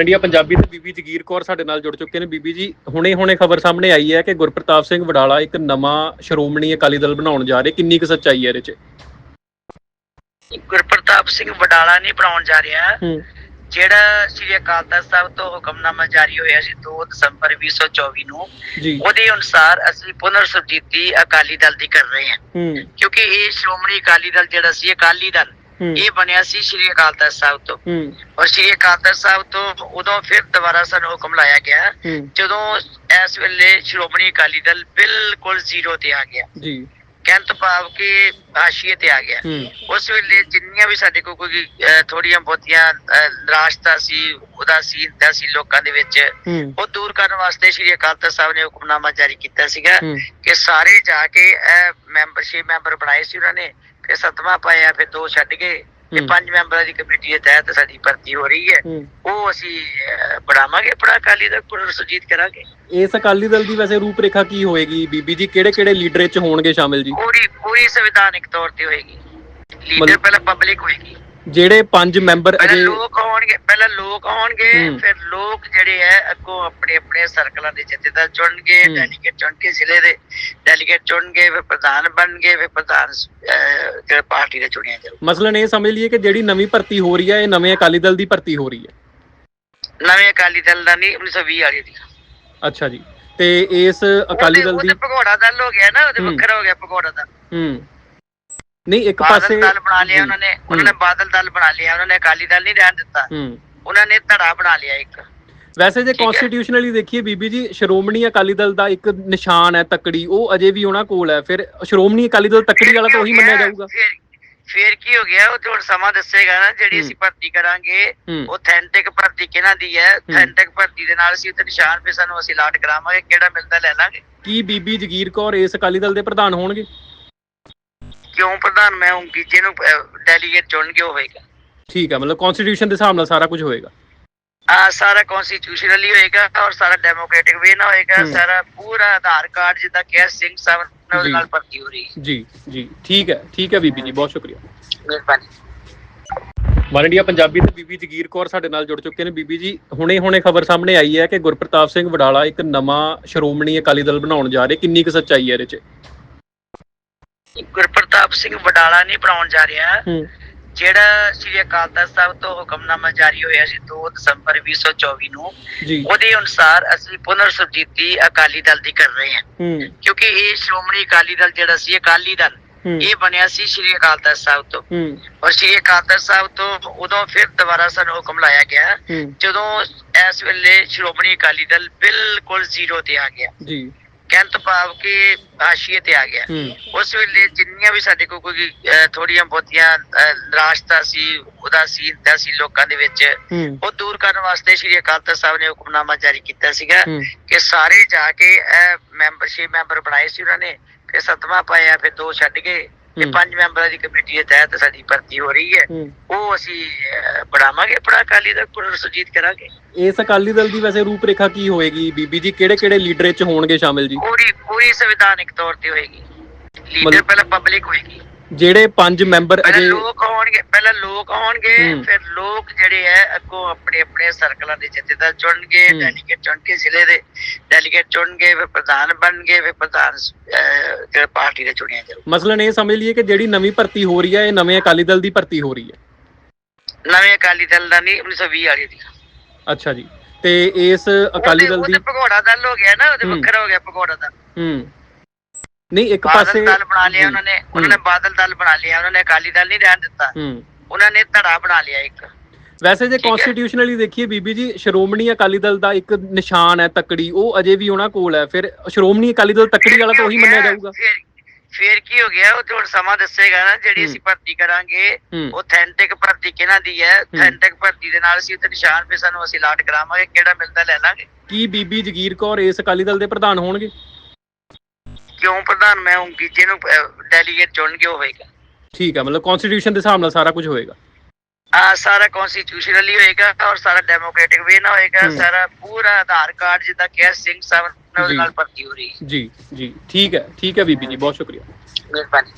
India Punjabi ਤੇ ਬੀਬੀ ਜਗੀਰ ਕੌਰ ਸਾਡੇ ਨਾਲ ਜੁੜ ਚੁੱਕੇ ਨੇ। ਬੀਬੀ ਜੀ ਹੁਣੇ ਹੁਣੇ ਖਬਰ ਸਾਹਮਣੇ ਆਈ ਹੈ ਕਿ ਗੁਰਪ੍ਰਤਾਪ ਸਿੰਘ ਵਡਾਲਾ ਇੱਕ ਨਵਾਂ ਸ਼੍ਰੋਮਣੀ ਅਕਾਲੀ ਦਲ ਬਣਾਉਣ ਜਾ ਰਹੇ। ਕਿੰਨੀ ਕੁ ਸੱਚਾਈ ਹੈ ਇਹਦੇ 'ਚ? ਗੁਰਪ੍ਰਤਾਪ ਸਿੰਘ ਵਡਾਲਾ ਨਹੀਂ ਬਣਾਉਣ ਜਾ ਰਿਹਾ। ਜਿਹੜਾ ਸ੍ਰੀ ਅਕਾਲ ਤਖਤ ਸਾਹਿਬ ਤੋਂ ਹੁਕਮਨਾਮਾ ਜਾਰੀ ਹੋਇਆ ਸੀ 2 ਦਸੰਬਰ 2024 ਨੂੰ ਉਹਦੇ ਅਨੁਸਾਰ ਅਸੀਂ ਪੁਨਰ ਸੁਰਜੀਤੀ ਅਕਾਲੀ ਦਲ ਦੀ ਕਰ ਰਹੇ ਹਾਂ। ਕਿਉਂਕਿ ਇਹ ਸ਼੍ਰੋਮਣੀ ਅਕਾਲੀ ਦਲ ਜਿਹੜਾ ਸੀ ਅਕਾਲੀ ਦਲ ਇਹ ਬਣਿਆ ਸੀ ਸ੍ਰੀ ਅਕਾਲ ਤਖਤ ਸਾਹਿਬ ਤੋਂ। ਔਰ ਸ੍ਰੀ ਅਕਾਲ ਤਖਤ ਸਾਹਿਬ ਤੋਂ ਉਦੋਂ ਫਿਰ ਦੁਬਾਰਾ ਸਾਨੂੰ ਹੁਕਮ ਲਾਇਆ ਗਿਆ। ਜਦੋਂ ਇਸ ਵੇਲੇ ਸ਼੍ਰੋਮਣੀ ਅਕਾਲੀ ਦਲ ਬਿਲਕੁਲ ਜ਼ੀਰੋ ਤੇ ਆ ਗਿਆ। ਜੀ। ਕਹਿਣ ਤੋਂ ਭਾਵ ਕਿ ਹਾਸ਼ੀਏ ਤੇ ਆ ਗਿਆ। ਉਸ ਵੇਲੇ ਜਿੰਨੀਆਂ ਵੀ ਸਾਡੇ ਕੋਲ ਕੋਈ ਥੋੜੀਆਂ ਬਹੁਤੀਆਂ ਨਿਰਾਸ਼ਤਾ ਸੀ ਉਦਾਸੀਨਤਾ ਸੀ ਲੋਕਾਂ ਦੇ ਵਿੱਚ ਉਹ ਦੂਰ ਕਰਨ ਵਾਸਤੇ ਸ਼੍ਰੀ ਅਕਾਲ ਤਖਤ ਸਾਹਿਬ ਨੇ ਹੁਕਮਨਾਮਾ ਜਾਰੀ ਕੀਤਾ ਸੀਗਾ ਕਿ ਸਾਰੇ ਜਾ ਕੇ ਮੈਂਬਰਸ਼ਿਪ ਮੈਂਬਰ ਬਣਾਏ ਸੀ ਉਹਨਾਂ ਨੇ ਫਿਰ ਸਤਵਾਂ ਪਾਇਆ ਫਿਰ ਦੋ ਛੱਡ ਗਏ। ਤੇ। ਪੰਜ ਮੈਂਬਰਾਂ ਦੀ ਕਮੇਟੀ ਦੇ ਤਹਿਤ ਸਾਡੀ ਭਰਤੀ ਹੋ ਰਹੀ ਹੈ। ਉਹ ਅਸੀਂ ਬਣਾਵਾਂਗੇ ਆਪਣਾ ਅਕਾਲੀ ਦਲ ਪੁਨਰ ਸੁਰਜੀਤ ਕਰਾਂਗੇ। ਇਸ ਅਕਾਲੀ ਦਲ ਦੀ ਵੈਸੇ ਰੂਪਰੇਖਾ ਕੀ ਹੋਏਗੀ? ਬੀਬੀ ਜੀ ਕਿਹੜੇ ਕਿਹੜੇ ਲੀਡਰ ਇਹ 'ਚ ਹੋਣਗੇ ਸ਼ਾਮਿਲ ਜੀ? ਪੂਰੀ ਪੂਰੀ ਸੰਵਿਧਾਨਿਕ ਤੌਰ ਤੇ ਹੋਏਗੀ। ਲੀਡਰ ਪਹਿਲਾਂ ਪਬਲਿਕ ਹੋਏਗੀ। ਜਿਹੜੇ ਪੰਜ ਮੈਂਬਰ ਅਜੇ ਲੋਕ ਆਉਣਗੇ ਪਹਿਲਾਂ ਲੋਕ ਆਉਣਗੇ। ਫਿਰ ਲੋਕ ਜਿਹੜੇ ਹੈ ਅੱਗੋਂ ਆਪਣੇ ਆਪਣੇ ਸਰਕਲਾਂ ਦੇ ਜਥੇਦਾਰ ਚੁਣਨਗੇ। ਡੈਲੀਗੇਟ ਚੁਣ ਕੇ ਜ਼ਿਲ੍ਹੇ ਦੇ ਡੈਲੀਗੇਟ ਚੁਣਨਗੇ ਫਿਰ ਪ੍ਰਧਾਨ ਬਣਨਗੇ ਫਿਰ ਪ੍ਰਧਾਨ ਜਿਹੜਾ ਪਾਰਟੀ ਦੇ ਚੁਣਿਆ ਜਾਊ ਮਸਲਨ ਇਹ ਸਮਝ ਲਈਏ ਕਿ ਜਿਹੜੀ ਨਵੀਂ ਭਰਤੀ ਹੋ ਰਹੀ ਹੈ ਇਹ ਨਵੇਂ ਅਕਾਲੀ ਦਲ ਦੀ ਭਰਤੀ ਹੋ ਰਹੀ ਹੈ ਨਵੇਂ ਅਕਾਲੀ ਦਲ ਦਾ ਨਹੀਂ 1920 ਵਾਲੀ ਦੀ ਅੱਛਾ ਜੀ ਤੇ ਇਸ ਅਕਾਲੀ ਦਲ ਦੀ ਭਗੌੜਾ ਦਲ ਹੋ ਗਿਆ ਨਾ ਉਹਦੇ। ਵੱਖਰਾ ਹੋ ਗਿਆ ਭਗੌੜਾ ਦਲ ਹੂੰ ਨਹੀਂ ਇੱਕ ਪਾਸੇ ਬਾਦਲ ਦਲ ਬਣਾ ਲਿਆ ਉਹਨਾਂ ਨੇ। ਉਹਨਾਂ ਨੇ ਬਾਦਲ ਦਲ ਬਣਾ ਲਿਆ ਉਹਨਾਂ ਨੇ ਅਕਾਲੀ ਦਲ ਨਹੀਂ ਰਹਿਣ ਦਿੱਤਾ। ਹੂੰ। ਉਹਨਾਂ ਨੇ ਧੜਾ ਬਣਾ ਲਿਆ ਇੱਕ। ਵੈਸੇ ਜੇ। ਕਨਸਟੀਟਿਊਸ਼ਨਲੀ ਦੇਖੀਏ ਬੀਬੀ ਜੀ ਸ਼੍ਰੋਮਣੀ ਅਕਾਲੀ ਦਲ ਦਾ ਇੱਕ ਨਿਸ਼ਾਨ ਹੈ ਤੱਕੜੀ। ਉਹ ਅਜੇ ਵੀ ਉਹਨਾਂ ਕੋਲ ਹੈ। ਫਿਰ ਸ਼੍ਰੋਮਣੀ ਅਕਾਲੀ ਦਲ ਤੱਕੜੀ ਵਾਲਾ ਤਾਂ ਉਹੀ ਮੰਨਿਆ ਜਾਊਗਾ। ਫਿਰ ਕੀ ਹੋ ਗਿਆ? ਉਹ ਤੇ ਸਮਾਂ ਦੱਸੇਗਾ ਨਾ ਜਿਹੜੀ। ਅਸੀਂ ਭਰਤੀ ਕਰਾਂਗੇ ਆਥੈਂਟਿਕ ਭਰਤੀ ਕਿਹਨਾਂ ਦੀ ਹੈ? ਆਥੈਂਟਿਕ ਭਰਤੀ ਦੇ ਨਾਲ ਅਸੀਂ ਉੱਤੇ ਨਿਸ਼ਾਨ ਵੀ ਸਾਨੂੰ ਅਸੀਂ ਲਾਟ ਕਰਾਵਾਂਗੇ ਕਿਹੜਾ ਮਿਲਦਾ ਲੈ ਲਾਂਗੇ। ਕੀ ਬੀਬੀ ਜਗੀਰ ਕੌਰ ਇਸ ਅਕਾਲੀ ਦਲ ਦੇ ਪ੍ਰਧਾਨ ਹੋਣਗੇ? ਕਿਉਂ ਪ੍ਰਧਾਨ ਮੈਂ ਉਂਗੀ ਜਿਹਨੂੰ ਡੈਲੀਗੇਟ ਚੁਣਗੇ ਉਹ ਹੋਏਗਾ। ਠੀਕ ਹੈ ਮਤਲਬ ਕਨਸਟੀਟਿਊਸ਼ਨ ਦੇ ਹਿਸਾਬ ਨਾਲ ਸਾਰਾ ਕੁਝ ਹੋਏਗਾ। ਆ ਸਾਰਾ ਕਨਸਟੀਟਿਊਸ਼ਨਲੀ ਹੋਏਗਾ ਔਰ ਸਾਰਾ ਡੈਮੋਕ੍ਰੈਟਿਕ ਵੇ ਨਾਲ ਹੋਏਗਾ। ਸਾਰਾ ਪੂਰਾ ਆਧਾਰ ਕਾਰਡ ਜਿੱਦਾਂ ਕਿ ਸਿੰਘ ਸਾਹਿਬ ਨੇ ਉਹਦੇ ਜੀ। ਨਾਲ ਭਰਤੀ ਹੋ ਰਹੀ ਜੀ ਜੀ। ਠੀਕ ਹੈ ਠੀਕ ਹੈ ਬੀਬੀ ਜੀ ਬਹੁਤ ਸ਼ੁਕਰੀਆ। ਮਿਹਰਬਾਨੀ। ਵਨ ਇੰਡੀਆ ਪੰਜਾਬੀ ਤੇ ਬੀਬੀ ਜਗੀਰ ਕੌਰ ਸਾਡੇ ਨਾਲ ਜੁੜ ਚੁੱਕੇ ਨੇ। ਬੀਬੀ ਜੀ ਹੁਣੇ ਹੁਣੇ ਖਬਰ ਸਾਹਮਣੇ ਆਈ ਹੈ ਕਿ ਗੁਰਪ੍ਰਤਾਪ ਸਿੰਘ ਵਡਾਲਾ ਇੱਕ ਨਵਾਂ ਸ਼੍ਰੋਮਣੀ ਅਕਾਲੀ ਦਲ ਬਣਾਉਣ ਜਾ ਰਹੇ। ਕਿੰਨੀ ਕੁ ਸੱਚਾਈ ਹੈ ਇਹਦੇ 'ਚ? ਗੁਰਪ੍ਰਤਾਪ ਸਿੰਘ ਵਡਾਲਾ ਨਹੀਂ ਬਣਾਉਣ ਜਾ ਰਿਹਾ। ਜਿਹੜਾ ਸ੍ਰੀ ਅਕਾਲ ਤਖਤ ਸਾਹਿਬ ਤੋਂ ਹੁਕਮਨਾਮਾ ਜਾਰੀ ਹੋਇਆ ਸੀ 2 ਦਸੰਬਰ 2024 ਨੂੰ ਉਹਦੇ ਅਨੁਸਾਰ ਅਸੀਂ ਪੁਨਰ ਸੁਰਜੀਤੀ ਅਕਾਲੀ ਦਲ ਦੀ ਕਰ ਰਹੇ ਹਾਂ। ਕਿਉਂਕਿ ਇਹ ਸ਼੍ਰੋਮਣੀ ਅਕਾਲੀ ਦਲ ਜਿਹੜਾ ਸੀ ਅਕਾਲੀ ਦਲ ਇਹ ਬਣਿਆ ਸੀ ਸ੍ਰੀ ਅਕਾਲ ਤਖਤ ਸਾਹਿਬ ਤੋਂ। ਔਰ ਸ੍ਰੀ ਅਕਾਲ ਤਖਤ ਸਾਹਿਬ ਤੋਂ ਉਦੋਂ ਫਿਰ ਦੁਬਾਰਾ ਸਾਨੂੰ ਹੁਕਮ ਲਾਇਆ ਗਿਆ ਜਦੋਂ ਇਸ ਵੇਲੇ ਸ਼੍ਰੋਮਣੀ ਅਕਾਲੀ ਦਲ ਬਿਲਕੁਲ ਜ਼ੀਰੋ ਤੇ ਆ ਗਿਆ। ਜੀ। ਕਹਿਣ ਤੋਂ ਭਾਵ ਕਿ ਹਾਸ਼ੀਏ ਤੇ ਆ ਗਿਆ। ਉਸ ਵੇਲੇ ਜਿੰਨੀਆਂ ਵੀ ਸਾਡੇ ਕੋਲ ਕੋਈ ਥੋੜੀਆਂ ਬਹੁਤੀਆਂ ਨਿਰਾਸ਼ਤਾ ਸੀ ਉਦਾਸੀਨਤਾ ਸੀ ਲੋਕਾਂ ਦੇ ਵਿੱਚ। ਉਹ ਦੂਰ ਕਰਨ ਵਾਸਤੇ ਸ਼੍ਰੀ ਅਕਾਲ ਤਖਤ ਸਾਹਿਬ ਨੇ ਹੁਕਮਨਾਮਾ ਜਾਰੀ ਕੀਤਾ ਸੀਗਾ ਕਿ ਸਾਰੇ ਜਾ ਕੇ ਮੈਂਬਰਸ਼ਿਪ ਮੈਂਬਰ ਬਣਾਏ ਸੀ ਉਹਨਾਂ ਨੇ ਫਿਰ ਸਤਵਾਂ ਪਾਇਆ ਫਿਰ ਦੋ ਛੱਡ ਗਏ। ਤੇ। ਪੰਜ ਮੈਂਬਰਾਂ ਦੀ ਕਮੇਟੀ ਦੇ ਤਹਿਤ ਸਾਡੀ ਭਰਤੀ ਹੋ ਰਹੀ ਹੈ। ਉਹ ਅਸੀਂ ਬਣਾਵਾਂਗੇ ਆਪਣਾ ਅਕਾਲੀ ਦਲ ਪੁਨਰ ਸੁਰਜੀਤ ਕਰਾਂਗੇ। ਇਸ ਅਕਾਲੀ ਦਲ ਦੀ ਵੈਸੇ ਰੂਪਰੇਖਾ ਕੀ ਹੋਏਗੀ? ਬੀਬੀ ਜੀ ਕਿਹੜੇ ਕਿਹੜੇ ਲੀਡਰ 'ਚ ਹੋਣਗੇ ਸ਼ਾਮਿਲ ਜੀ? ਪੂਰੀ ਪੂਰੀ ਸੰਵਿਧਾਨਿਕ ਤੌਰ ਤੇ ਹੋਏਗੀ। ਲੀਡਰ ਪਹਿਲਾਂ ਪਬਲਿਕ ਹੋਏਗੀ। ਜਿਹੜੇ ਪੰਜ ਮੈਂਬਰ ਪਹਿਲਾਂ ਅਜੇ ਲੋਕ ਆਉਣਗੇ ਪਹਿਲਾਂ ਲੋਕ ਆਉਣਗੇ ਹੂੰ। ਫਿਰ ਲੋਕ ਜਿਹੜੇ ਹੈ ਅੱਗੋਂ ਆਪਣੇ ਆਪਣੇ ਸਰਕਲਾਂ ਦੇ ਜਥੇਦਾਰ ਚੁਣਨਗੇ ਹੂੰ। ਡੈਲੀਗੇਟ ਚੁਣ ਕੇ ਜ਼ਿਲ੍ਹੇ ਦੇ ਡੈਲੀਗੇਟ ਚੁਣਨਗੇ ਫਿਰ ਪ੍ਰਧਾਨ ਬਣਨਗੇ ਫਿਰ ਪ੍ਰਧਾਨ ਅਹ, ਜਿਹੜਾ ਪਾਰਟੀ ਦੇ ਚੁਣਿਆ ਜਾਊ ਮਸਲਨ ਇਹ ਸਮਝ ਲਈਏ ਕਿ ਜਿਹੜੀ ਨਵੀਂ ਭਰਤੀ ਹੋ ਰਹੀ ਹੈ ਇਹ ਨਵੇਂ ਅਕਾਲੀ ਦਲ ਦੀ ਭਰਤੀ ਹੋ ਰਹੀ ਹੈ ਨਵੇਂ ਅਕਾਲੀ ਦਲ ਦਾ ਨਹੀਂ 1920 ਵਾਲੀ ਦੀ ਅੱਛਾ ਜੀ ਤੇ ਇਸ ਅਕਾਲੀ ਉਹਦੇ- ਦਲ ਦੀ ਉਹਦੇ ਭਗੌੜਾ ਦਲ ਹੋ ਗਿਆ ਨਾ ਉਹਦੇ ਹੂੰ। ਵੱਖਰਾ ਹੋ ਗਿਆ ਭਗੌੜਾ ਦਲ ਹੂੰ ਨਹੀਂ ਇੱਕ ਬਾਦਲ ਪਾਸੇ ਦਲ ਬਣਾ ਲਿਆ ਉਹਨਾਂ ਨੇ ਉਹਨਾਂ ਨੇ ਬਾਦਲ ਦਲ ਬਣਾ ਲਿਆ ਉਹਨਾਂ ਨੇ ਅਕਾਲੀ ਦਲ ਨਹੀਂ ਰਹਿਣ ਦਿੱਤਾ। ਹੂੰ। ਉਹਨਾਂ ਨੇ ਧੜਾ ਬਣਾ ਲਿਆ ਇੱਕ। ਵੈਸੇ ਜੇ। ਕਨਸਟੀਟਿਊਸ਼ਨਲੀ ਦੇਖੀਏ ਬੀਬੀ ਜੀ ਸ਼੍ਰੋਮਣੀ ਅਕਾਲੀ ਦਲ ਦਾ ਇੱਕ ਨਿਸ਼ਾਨ ਹੈ ਤੱਕੜੀ ਉਹ ਅਜੇ ਵੀ ਉਹਨਾਂ ਕੋਲ ਹੈ। ਫਿਰ ਸ਼੍ਰੋਮਣੀ ਅਕਾਲੀ ਦਲ ਤੱਕੜੀ ਵਾਲਾ ਤਾਂ ਉਹੀ ਮੰਨਿਆ ਜਾਊਗਾ। ਫਿਰ ਫਿਰ ਕੀ ਹੋ ਗਿਆ? ਉਹ ਤੇ ਹੁਣ ਸਮਾਂ ਦੱਸੇਗਾ ਨਾ ਜਿਹੜੀ। ਅਸੀਂ ਭਰਤੀ ਕਰਾਂਗੇ ਆਥੈਂਟਿਕ ਭਰਤੀ ਕਿਹਨਾਂ ਦੀ ਹੈ? ਆਥੈਂਟਿਕ ਭਰਤੀ ਦੇ ਨਾਲ ਅਸੀਂ ਉੱਤੇ ਨਿਸ਼ਾਨ ਵੀ ਸਾਨੂੰ ਅਸੀਂ ਲਾਟ ਕਰਾਵਾਂਗੇ ਕਿਹੜਾ ਮਿਲਦਾ ਲੈ ਲਾਂਗੇ। ਕੀ ਬੀਬੀ ਜਗੀਰ ਕੌਰ ਇਸ ਅਕਾਲੀ ਦਲ ਦੇ ਪ੍ਰਧਾਨ ਹੋਣਗੇ? ਕਿਉਂ ਪ੍ਰਧਾਨ ਮੈਂ ਉਂਗੀ ਜਿਹਨੂੰ ਡੈਲੀਗੇਟ ਚੁਣਨਗੇ ਉਹ ਹੋਏਗਾ ਠੀਕ ਹੈ ਮਤਲਬ ਕਨਸਟੀਟਿਊਸ਼ਨ ਦੇ ਹਿਸਾਬ ਨਾਲ ਸਾਰਾ ਕੁਝ ਹੋਏਗਾ ਆ ਸਾਰਾ ਕਨਸਟੀਟਿਊਸ਼ਨਲੀ ਹੋਏਗਾ ਔਰ ਸਾਰਾ ਡੈਮੋਕ੍ਰੈਟਿਕ ਵੇ ਨਾਲ ਹੋਏਗਾ। ਸਾਰਾ ਪੂਰਾ ਆਧਾਰ ਕਾਰਡ ਜਿੱਦਾਂ ਕਿ ਸਿੰਘ ਸਾਹਿਬ। ਨਾਲ ਭਰਤੀ ਹੋ ਰਹੀ ਜੀ ਜੀ। ਠੀਕ ਹੈ ਠੀਕ ਹੈ ਬੀਬੀ ਜੀ ਬਹੁਤ ਸ਼ੁਕਰੀਆ। ਮਿਹਰਬਾਨੀ।